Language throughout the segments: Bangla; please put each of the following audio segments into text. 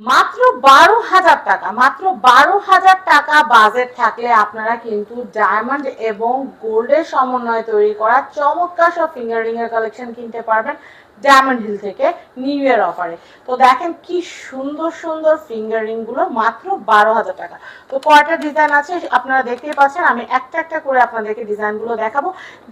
মাত্র বারো হাজার টাকা, মাত্র বারো হাজার টাকা বাজেট থাকলে আপনারা কিন্তু ডায়মন্ড এবং গোল্ডের সমন্বয়ে তৈরি করা চমৎকার সব ফিঙ্গারিং এর কালেকশন কিনতে পারবেন। ডায়মন্ড হিল থেকে নিউ ইয়ার অফারে তো দেখেন কি সুন্দর সুন্দর ফিঙ্গারিংগুলো মাত্র বারো হাজার টাকা। তো কয়টা ডিজাইন আছে আপনারা দেখতেই পাচ্ছেন, আমি একটা একটা করে আপনাদেরকে ডিজাইনগুলো দেখাবো।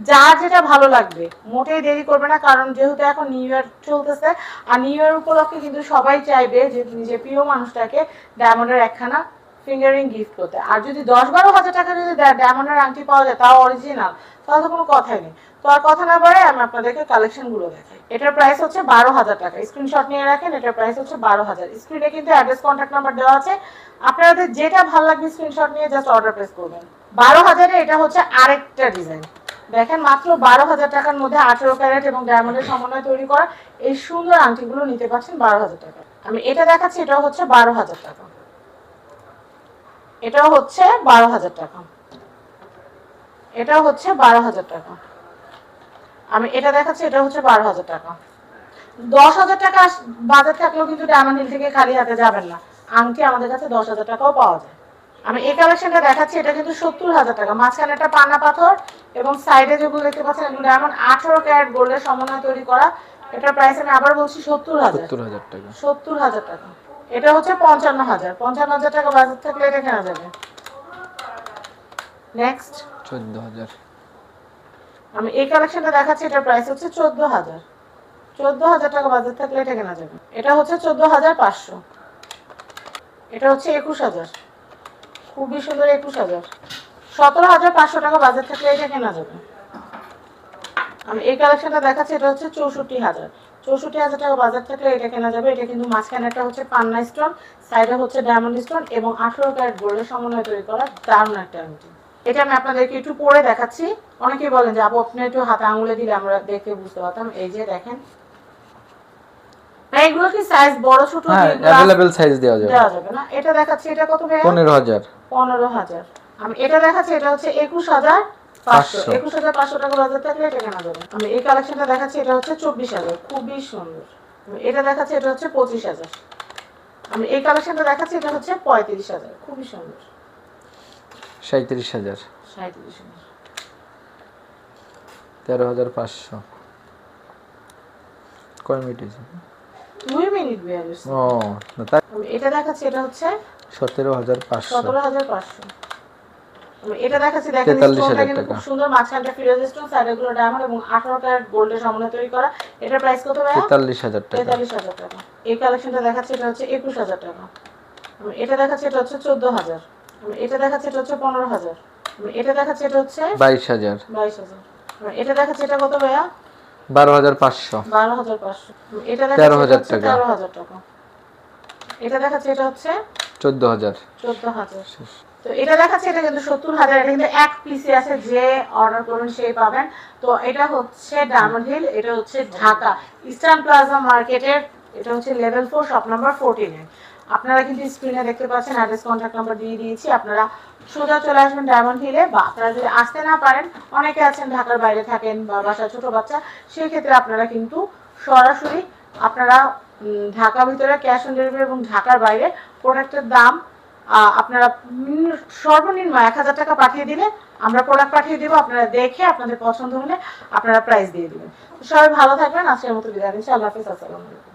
যা যেটা ভালো লাগবে, মোটেই দেরি করবে না, কারণ যেহেতু এখন নিউ ইয়ার চলতেছে, আর নিউ ইয়ার উপলক্ষে কিন্তু সবাই চাইবে যে নিজের প্রিয় মানুষটাকে ডায়মন্ডের একখানা ফিঙ্গারিং গিফট করতে। আর যদি দশ বারো হাজার টাকা যদি ডায়মন্ডের আংটি পাওয়া যায়, তাও অরিজিনাল তাহলে তো কোনো কথাই নেই। তো আর কথা না বলে আমি আপনাদেরকে কালেকশনগুলো দেখাই। এটার প্রাইস হচ্ছে বারো হাজার টাকা। স্ক্রিনশট নিয়ে রাখেন, এটার প্রাইস হচ্ছে বারো হাজার। স্ক্রিনে কিন্তু অ্যাড্রেস কন্ট্যাক্ট নাম্বার দেওয়া আছে। আপনাদের যেটা ভালো লাগবে স্ক্রিনশট নিয়ে জাস্ট অর্ডার প্রেস করবেন। বারো হাজারে এটা হচ্ছে আরেকটা ডিজাইন দেখেন মাত্র বারো হাজার টাকার মধ্যে আঠেরো ক্যারেট এবং ডায়মন্ডের সমন্বয় তৈরি করা এই সুন্দর আংটিগুলো নিতে পারছেন বারো হাজার টাকা আমি এটা দেখাচ্ছি, এটাও হচ্ছে বারো হাজার টাকা। এটাও হচ্ছে বারো হাজার টাকা। এটাও হচ্ছে বারো হাজার টাকা। আমি এটা দেখাচ্ছি এটা হচ্ছে বারো হাজার টাকা। দশ হাজার টাকা বাজার থাকলেও কিন্তু ডায়মন্ড হিল থেকে খালি হাতে যাবেন না। আংটি আমাদের কাছে দশ হাজার টাকাও পাওয়া যায়। আমি এই কালেকশনটা দেখাচ্ছি এটা কিন্তু সত্তর হাজার টাকা। মাঝখানে একটা পানা পাথর এবং সাইডে যেগুলো দেখতে পাচ্ছেন এগুলো ডায়মন্ড আঠারো ক্যারেট গোল্ডের সমন্বয় তৈরি করা। এটার প্রাইস আমি আবার বলছি সত্তর হাজার। সত্তর হাজার টাকা। সত্তর হাজার টাকা। এটা হচ্ছে পঞ্চান্ন হাজার। পঞ্চান্ন হাজার টাকা বাজার থাকলে এটা কেনা যাবে। নেক্সট চোদ্দ হাজার। আমি এই কালেকশনটা দেখাচ্ছি এটার প্রাইস হচ্ছে চোদ্দ হাজার। চোদ্দ হাজার টাকা বাজার থাকলে এটা কেনা যাবে। এটা হচ্ছে চোদ্দ হাজার পাঁচশো। এটা হচ্ছে একুশ হাজার। খুবই সুন্দর একুশ হাজার। সতেরো হাজার পাঁচশো টাকা বাজার থাকলে এটা কেনা যাবে। আমি এই কালেকশনটা দেখাচ্ছি এটা হচ্ছে চৌষট্টি হাজার। চৌষট্টি হাজার টাকা বাজার থাকলে এটা কেনা যাবে। এটা কিন্তু মাঝখানে একটা হচ্ছে পান্না স্টোন সাইডে হচ্ছে ডায়মন্ড স্টোন এবং আঠেরো ক্যারেট গোল্ডের সমন্বয় তৈরি করা দারুণ একটা আংটি। এটা আমি আপনাদেরকে একটু পরে দেখাচ্ছি। অনেকেই বলেন যে আপু আপনি একটু হাতে আঙুলে দিলে আমরা দেখে বুঝতে পারতাম। এই যে দেখেন। না, এগুলো কি সাইজ বড় ছোট? হ্যাঁ যেগুলো আছে, অ্যাভেলেবেল সাইজ দেওয়া যাবে। দেওয়া যাবে না। এটা দেখাচ্ছি এটা কত হাজার। পনেরো হাজার। আমি এটা দেখাচ্ছি এটা হচ্ছে একুশ হাজার পাঁচশো। পাঁচশো। একুশ হাজার পাঁচশো টাকা বাজার থাকলে এটা কেনা যাবে। আমি এই কালেকশনটা দেখাচ্ছি এটা হচ্ছে চব্বিশ হাজার। খুবই সুন্দর। এটা দেখাচ্ছি এটা হচ্ছে পঁচিশ হাজার। আমি এই কালেকশনটা দেখাচ্ছি এটা হচ্ছে পঁয়ত্রিশ হাজার। খুবই সুন্দর। তেরো হাজার পাঁচশো। কয় মিনিট হয়েছে? দুই মিনিট বিয়াল্লিশ ও এটা দেখাচ্ছি এটা হচ্ছে সতেরো হাজার পাঁচশো। সতেরো হাজার পাঁচশো। এটা দেখাচ্ছি দেখেন স্টোনটা কিন্তু খুব সুন্দর মাঝখানটা ফিরোজ স্টোন সাইডে ডায়মন্ড এবং আঠারো ক্যারেট গোল্ডের সমন্বয় তৈরি করা। এটার প্রাইস কত তেতাল্লিশ হাজার টাকা। তেতাল্লিশ হাজার টাকা। এই কালেকশনটা দেখাচ্ছে এটা হচ্ছে একুশ হাজার টাকা। এটা দেখাচ্ছি এটা হচ্ছে চোদ্দ হাজার। আমি এটা দেখাচ্ছি এটা হচ্ছে পনেরো হাজার। আমি এটা দেখাচ্ছি এটা হচ্ছে বাইশ হাজার। বাইশ হাজার। আমি এটা দেখাচ্ছি এটা কত ভাইয়া? বারো হাজার পাঁচশো। বারো হাজার পাঁচশো। আমি এটা তেরো দেখাচ্ছি এটা হচ্ছে হাজার টাকা। তেরো হাজার টাকা। এটা দেখাচ্ছে এটা হচ্ছে চোদ্দ হাজার। চোদ্দ হাজার। তো এটা দেখাচ্ছে, এটা কিন্তু সত্তর হাজার, এটা কিন্তু এক পিসি আছে, যে অর্ডার করুন সেই পাবেন। তো এটা হচ্ছে ডায়মন্ড হিল এটা হচ্ছে ঢাকা। ইস্টার্ন প্লাজা মার্কেটের এটা হচ্ছে লেভেল ফোর শপ নাম্বার ফোরটিনে আপনারা কিন্তু স্ক্রিনে দেখতে পাচ্ছেন অ্যাড্রেস কন্ট্যাক্ট নাম্বার দিয়ে দিয়েছি। আপনারা সোজা চলে আসবেন ডায়মন্ড হিলে বা আপনারা যদি আসতে না পারেন, অনেকে আছেন ঢাকার বাইরে থাকেন, বা বাসা ছোট বাচ্চা সেই ক্ষেত্রে আপনারা কিন্তু সরাসরি আপনারা ঢাকার ভিতরে ক্যাশ অন ডেলিভারি এবং ঢাকার বাইরে প্রোডাক্টের দাম আপনারা সর্বনিম্ন এক হাজার টাকা পাঠিয়ে দিলে আমরা প্রোডাক্ট পাঠিয়ে দিব, আপনারা দেখে আপনাদের পছন্দ হলে আপনারা প্রাইস দিয়ে দিবেন। সবাই ভালো থাকবেন, আজকের মতো বিদায় আল্লাহ হাফিজ, আসসালামু আলাইকুম।